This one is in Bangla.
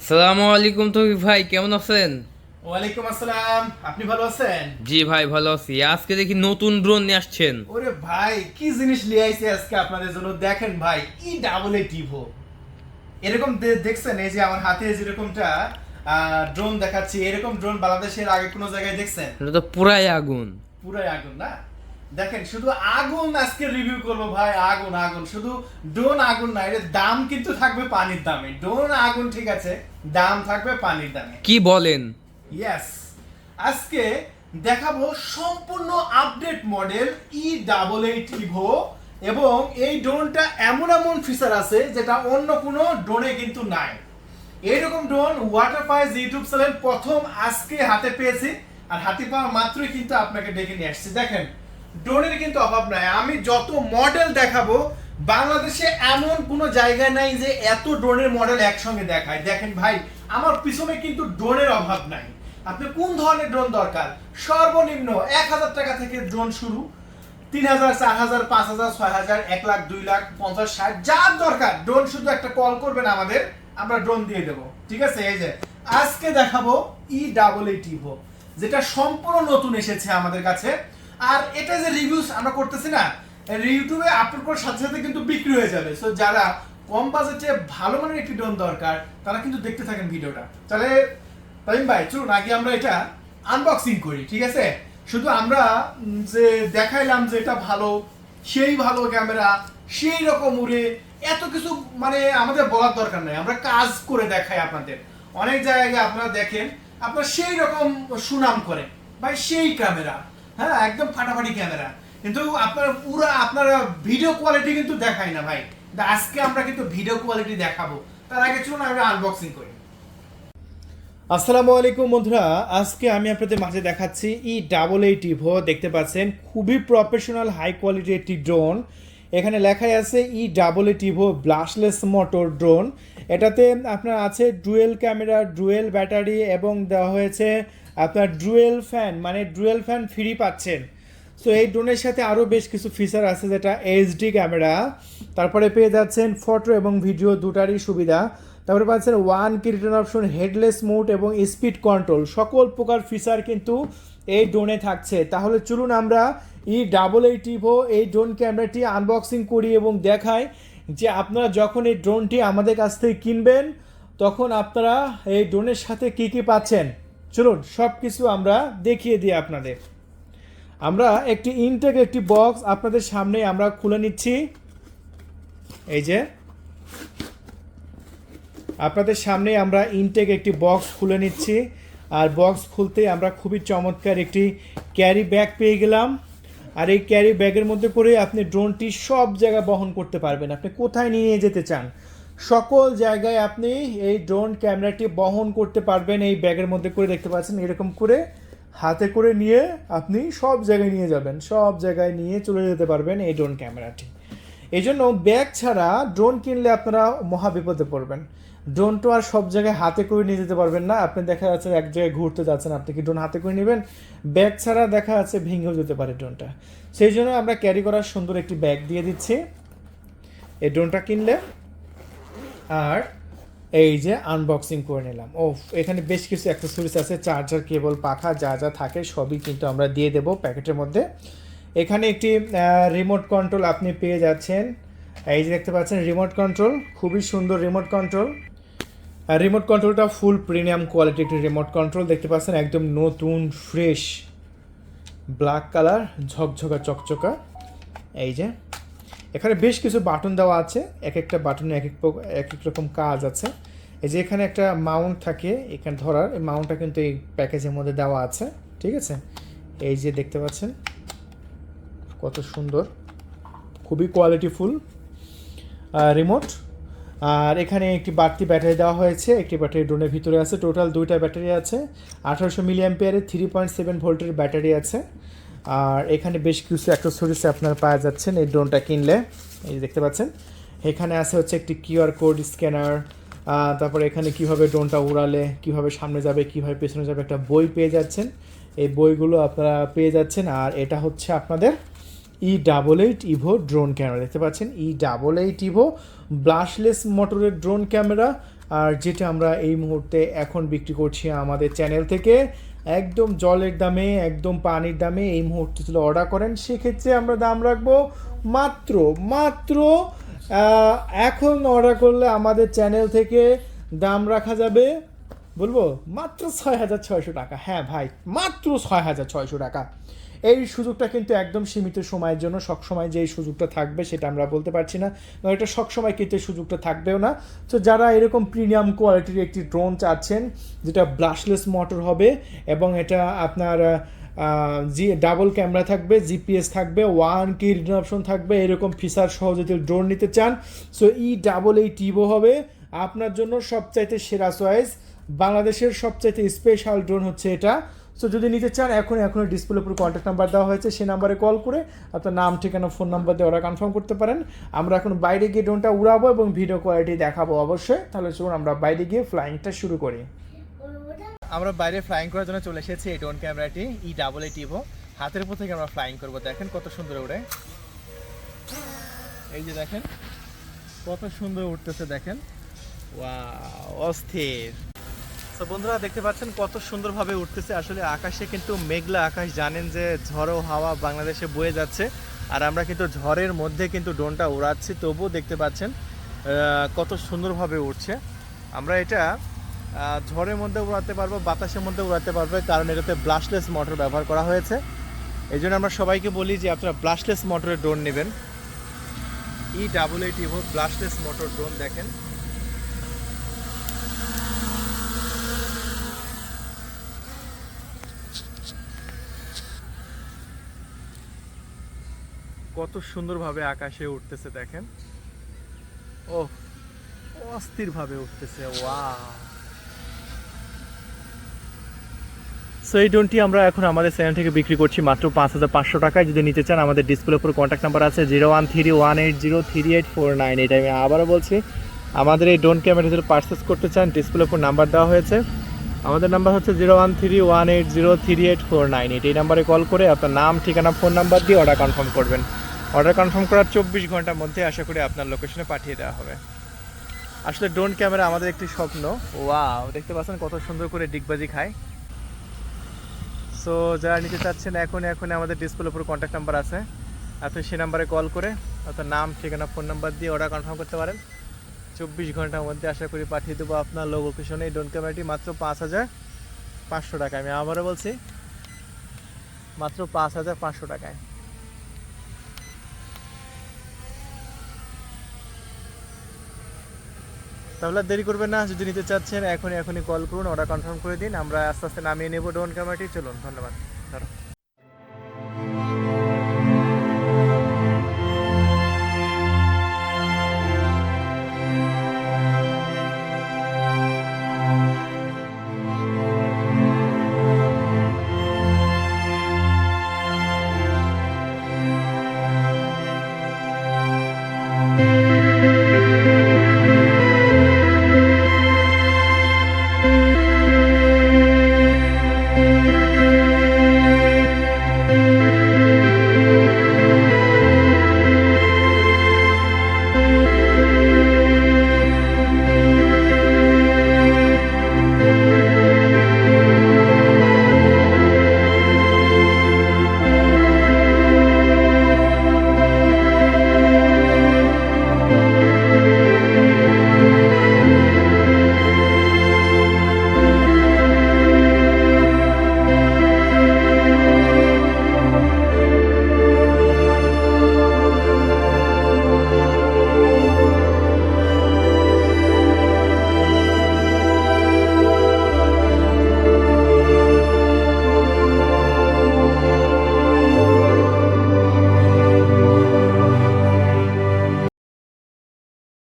আসসালামু আলাইকুম তৌফিক ভাই কেমন আছেন? ওয়ালাইকুম আসসালাম আপনি ভালো আছেন? জি ভাই ভালো আছি। আজকে দেখি নতুন ড্রোন নিয়ে আসছেন। ওরে ভাই কি জিনিস নিয়ে আইছে আজকে আপনাদের জন্য? দেখেন ভাই ই ডাবল এ টিভো এরকম দেখছেন এই যে আমার হাতে যেরকমটা ড্রোন দেখাচ্ছি এরকম ড্রোন বাংলাদেশের আগে কোনো জায়গায় দেখছেন? এটা তো পুরাই আগুন। পুরাই আগুন না? দেখেন শুধু আগুন আজকে রিভিউ করব ভাই আগুন আগুন। শুধু ড্রোন আগুন না এর দাম কিন্তু থাকবে পানির দামে। ড্রোন আগুন ঠিক আছে দাম থাকবে পানির দামে। কি বলেন? ইয়েস আজকে দেখাবো সম্পূর্ণ update model E double eight Evo এবং এই ড্রোনটা এমন এমন ফিচার আছে যেটা অন্য কোনো ড্রোনে কিন্তু নাই। এইরকম ড্রোন ওয়াটার পাইজ ইউটিউব চ্যানেল প্রথম আজকে হাতে পেয়েছি আর হাতে পাওয়া মাত্রই কিন্তু আপনাকে ডেকে নিয়ে আসছি। দেখেন ড্রোনের কিন্তু অভাব নাই। আমি যত মডেল দেখাবো, বাংলাদেশে এমন কোনো জায়গা নাই যে এত ড্রোনের মডেল একসঙ্গে দেখায়। দেখেন ভাই, আমার পিছনে কিন্তু ড্রোনের অভাব নাই। আপনি কোন ধরনের ড্রোন দরকার? সর্বনিম্ন এক হাজার টাকা থেকে ড্রোন শুরু, তিন হাজার, চার হাজার, পাঁচ হাজার, ছয় হাজার, এক লাখ, দুই লাখ, পঞ্চাশ, ষাট, যার দরকার ড্রোন শুধু একটা কল করবেন আমাদের, আমরা ড্রোন দিয়ে দেবো। ঠিক আছে? এই যে, আজকে দেখাবো ই ডাবল এইট ইভো যেটা সম্পূর্ণ নতুন এসেছে আমাদের কাছে। আর এটা যে রিভিউস আমরা করতেছি না ইউটিউবে আপলোড করার সাথে সাথে কিন্তু বিক্রি হয়ে যাবে। সো যারা কম বাজেটে ভালো মানের একটি ড্রোন দরকার, তারা কিন্তু দেখতে থাকেন ভিডিওটা। তাহলে তাইম ভাই, চলুন, আগে আমরা এটা আনবক্সিং করি, ঠিক আছে? শুধু আমরা যে দেখাইলাম যে এটা ভালো, সেই ভালো ক্যামেরা সেই রকম উড়ে এত কিছু মানে আমাদের বলার দরকার নাই। আমরা কাজ করে দেখাই আপনাদের। অনেক জায়গায় আপনারা দেখেন, আপনার সেই রকম সুনাম করে, ভাই, সেই ক্যামেরা হ্যাঁ একদম ফাটাফাটি ক্যামেরা। কিন্তু আপনার পুরো আপনারা ভিডিও কোয়ালিটি কিন্তু দেখায় না ভাই। আজকে আমরা কিন্তু ভিডিও কোয়ালিটি দেখাবো। তার আগে চলুন আমরা আনবক্সিং করি। আসসালামু আলাইকুম বন্ধুরা, আজকে আমি আপনাদের মাঝে দেখাচ্ছি ই ডাবল এইট ইভো দেখতে পাচ্ছেন, খুবই প্রফেশনাল হাই কোয়ালিটি একটি ড্রোন এখানে লেখাই আছে E double eight Evo brushless motor drone এটাতে আপনার আছে ডুয়েল ক্যামেরা ডুয়েল ব্যাটারি এবং দেওয়া হয়েছে আপনার ডুয়েল ফ্যান মানে ডুয়েল ফ্যান ফ্রি পাচ্ছেন। সো এই ড্রোনের সাথে আরও বেশ কিছু ফিচার আছে, যেটা এইচডি ক্যামেরা তারপরে পেয়ে যাচ্ছেন ফটো এবং ভিডিও দুটারই সুবিধা। তারপরে পাচ্ছেন one key return option headless mode এবং স্পিড কন্ট্রোল সকল প্রকার ফিচার কিন্তু এই ড্রোনে থাকছে। তাহলে চলুন আমরা ই ডাবল এইট ইভো এই ড্রোন ক্যামেরাটি আনবক্সিং করি এবং দেখাই যে আপনারা যখন এই ড্রোনটি আমাদের কাছ থেকে কিনবেন, তখন আপনারা এই ড্রোনের সাথে কি কি পাচ্ছেন। চলুন সব কিছু আমরা দেখিয়ে দিই আপনাদের। আমরা একটি ইনটেক একটি বক্স আপনাদের সামনে আমরা খুলে নিচ্ছি। এই যে, আপনাদের সামনে আমরা ইনটেক একটি বক্স খুলে নিচ্ছি। আর বক্স খুলতে আমরা খুবই চমৎকার একটি ক্যারি ব্যাগ পেয়ে গেলাম। আর এই ক্যারি ব্যাগের মধ্যে করে আপনি ড্রোনটি সব জায়গায় বহন করতে পারবেন। আপনি কোথায় নিয়ে যেতে চান? সকল জায়গায় আপনি এই ড্রোন ক্যামেরাটি বহন করতে পারবেন এই ব্যাগের মধ্যে করে দেখতে পাচ্ছেন, এরকম করে হাতে করে নিয়ে আপনি সব জায়গায় নিয়ে যাবেন, সব জায়গায় নিয়ে চলে যেতে পারবেন এই ড্রোন ক্যামেরাটি। এই জন্য ব্যাগ ছাড়া ড্রোন কিনলে আপনারা মহা বিপদে পড়বেন। ড্রোন তো আর সব জায়গায় হাতে করে নিয়ে যেতে পারবেন না, আপনি দেখা যাচ্ছে এক জায়গায় ঘুরতে যাচ্ছেন, আপনি কি ড্রোন হাতে করে নেবেন? ব্যাগ ছাড়া দেখা যাচ্ছে ভেঙেও যেতে পারে ড্রোনটা। সেই জন্য আমরা ক্যারি করার সুন্দর একটি ব্যাগ দিয়ে দিচ্ছি। এই ড্রোনটা কিনলে আর এই যে আনবক্সিং করে নিলাম। ও এখানে বেশ কিছু অ্যাক্সেসরিজ আছে চার্জার কেবল পাখা, যা যা থাকে সবই কিন্তু আমরা দিয়ে দেবো প্যাকেটের মধ্যে। এখানে একটি রিমোট কন্ট্রোল আপনি পেয়ে যাচ্ছেন। এই যে দেখতে পাচ্ছেন রিমোট কন্ট্রোল খুবই সুন্দর রিমোট কন্ট্রোল রিমোট কন্ট্রোলটা ফুল প্রিমিয়াম কোয়ালিটি একটি রিমোট কন্ট্রোল দেখতে পাচ্ছেন, একদম নতুন ফ্রেশ ব্ল্যাক কালার ঝকঝকা, চকচকা। এই যে এখানে বেশ কিছু বাটন দেওয়া আছে এক একটা বাটনে এক এক এক এক রকম কাজ আছে। এই যে এখানে একটা মাউন্ট থাকে, এখানে ধরার, এই মাউন্টটা কিন্তু এই প্যাকেজের মধ্যে দেওয়া আছে, ঠিক আছে? এই যে দেখতে পাচ্ছেন, কত সুন্দর, খুবই কোয়ালিটিফুল রিমোট আর এখানে একটি বাড়তি ব্যাটারি দেওয়া হয়েছে, একটি ব্যাটারি ড্রোনের ভিতরে আছে টোটাল দুইটা ব্যাটারি আছে। আঠারোশো মিলি অ্যাম্পিয়ারের থ্রি পয়েন্ট সেভেন ভোল্টের ব্যাটারি আছে। আর এখানে বেশ কিছু অ্যাক্সেসরিজ আপনারা পাওয়া যাচ্ছেন এই ড্রোনটা কিনলে। এই দেখতে পাচ্ছেন। এখানে আছে হচ্ছে একটি কিউআর কোড স্ক্যানার। তারপরে এখানে কীভাবে ড্রোনটা উড়ালে, কীভাবে সামনে যাবে, কীভাবে পেছনে যাবে একটা বই পেয়ে যাচ্ছেন। এই বইগুলো আপনারা পেয়ে যাচ্ছেন। আর এটা হচ্ছে আপনাদের E double eight Evo drone camera দেখতে পাচ্ছেন? E double eight Evo brushless মোটরের ড্রোন ক্যামেরা আর যেটা আমরা এই মুহূর্তে এখন বিক্রি করছি আমাদের চ্যানেল থেকে, একদম জলের দামে, একদম পানির দামে এই মুহূর্তে যদি অর্ডার করেন, সেক্ষেত্রে আমরা দাম রাখব মাত্র মাত্র এখন অর্ডার করলে আমাদের চ্যানেল থেকে দাম রাখা যাবে বলব? মাত্র ছয় হাজার ছয়শো টাকা। হ্যাঁ ভাই, মাত্র ছয় হাজার ছয়শো টাকা। এই সুযোগটা কিন্তু একদম সীমিত সময়ের জন্য, সবসময় যে এই সুযোগটা থাকবে সেটা আমরা বলতে পারছি না। এটা সবসময় কিন্তু এই সুযোগটা থাকবেও না। তো যারা এরকম প্রিমিয়াম কোয়ালিটির একটি ড্রোন চাচ্ছেন, যেটা ব্রাশলেস মোটর হবে এবং এটা আপনার জি, ডাবল ক্যামেরা থাকবে, জিপিএস থাকবে, ওয়ান কি রিটার্ন অপশন থাকবে, এরকম ফিচার সহ যদি ড্রোন নিতে চান, সো ই ডাবল এই টিভো হবে। আপনার জন্য সবচাইতে সেরা চয়েস বাংলাদেশের সবচাইতে স্পেশাল ড্রোন হচ্ছে এটা। সো যদি নিতে চান এখন এখন ডিসপ্লে উপর কন্ট্যাক্ট নাম্বার দেওয়া হয়েছে, সেই নাম্বারে কল করে আপনার নাম, ঠিকানা ফোন নাম্বার দিয়ে ওরা কনফার্ম করতে পারেন। আমরা এখন বাইরে গিয়ে ড্রোনটা উড়াবো এবং ভিডিও কোয়ালিটি দেখাবো অবশ্যই। তাহলে চলুন আমরা বাইরে গিয়ে ফ্লাইংটা শুরু করি। আমরা বাইরে ফ্লাইং করার জন্য চলে এসেছি এই ড্রোন ক্যামেরাটি ই ডাবল এ টিভো হাতের উপর থেকে আমরা ফ্লাইং করব। দেখেন কত সুন্দর উড়ে। এই যে দেখেন, কত সুন্দর উঠতেছে দেখেন। ওয়াও, অস্থির। তো বন্ধুরা, দেখতে পাচ্ছেন কত সুন্দরভাবে উঠতেছে। আসলে আকাশে কিন্তু মেঘলা আকাশ। জানেন যে ঝড়ো হাওয়া বাংলাদেশে বয়ে যাচ্ছে। আর আমরা কিন্তু ঝড়ের মধ্যে কিন্তু ড্রোনটা উড়াচ্ছি। তবুও দেখতে পাচ্ছেন কত সুন্দরভাবে উঠছে আমরা এটা ঝড়ের মধ্যে উড়াতে পারব, বাতাসের মধ্যে উড়াতে পারব কারণ এটাতে ব্লাশলেস মোটর ব্যবহার করা হয়েছে। এই জন্য আমরা সবাইকে বলি যে আপনারা ব্লাশলেস মোটরের ড্রোন নেবেন। E double eight Evo brushless motor drone দেখেন। কত সুন্দরভাবে আকাশে উঠতেছে দেখেন। ও অস্থিরভাবে উঠতেছে ওয়া সো এই ড্রোনটি আমরা এখন আমাদের চ্যানেল থেকে বিক্রি করছি মাত্র পাঁচ হাজার পাঁচশো টাকায়। যদি নিতে চান, আমাদের ডিসপ্লে উপর কন্ট্যাক্ট নাম্বার আছে zero one three one eight zero three eight four nine এটা আমি আবারও বলছি, আমাদের এই ড্রোন ক্যামেরা যদি পার্চেস করতে চান ডিসপ্লে উপর নাম্বার দেওয়া হয়েছে। আমাদের নাম্বার হচ্ছে zero one three one eight zero three eight four nine eight এই নাম্বারে কল করে আপনার নাম, ঠিকানা ফোন নাম্বার দিয়ে অর্ডার কনফার্ম করবেন। অর্ডার কনফার্ম করার চব্বিশ ঘণ্টার মধ্যে আশা করি আপনার লোকেশনে পাঠিয়ে দেওয়া হবে। আসলে ড্রোন ক্যামেরা আমাদের একটি স্বপ্ন। ওয়াও দেখতে পাচ্ছেন কত সুন্দর করে ডিগবাজি খায়। সো যারা নিতে চাচ্ছেন এখন এখন আমাদের ডিসপ্লে উপর কন্ট্যাক্ট নাম্বার আছে। আপনি সে নাম্বারে কল করে অর্থাৎ নাম, ঠিকানা ফোন নাম্বার দিয়ে অর্ডার কনফার্ম করতে পারেন। চব্বিশ ঘণ্টার মধ্যে আশা করি পাঠিয়ে দেবো আপনার লোকেশনে এই ড্রোন ক্যামেরাটি মাত্র পাঁচ হাজার পাঁচশো টাকা আমি আবারও বলছি, মাত্র পাঁচ হাজার পাঁচশো টাকায়। তাহলে দেরি করবে না, যদি নিতে চাচ্ছেন, এখনই এখনই কল করুন অর্ডার কনফার্ম করে দিন, আমরা আস্তে আস্তে নামিয়ে নেব ডোন ক্যামেরাটি চলুন, ধন্যবাদ। ধরো।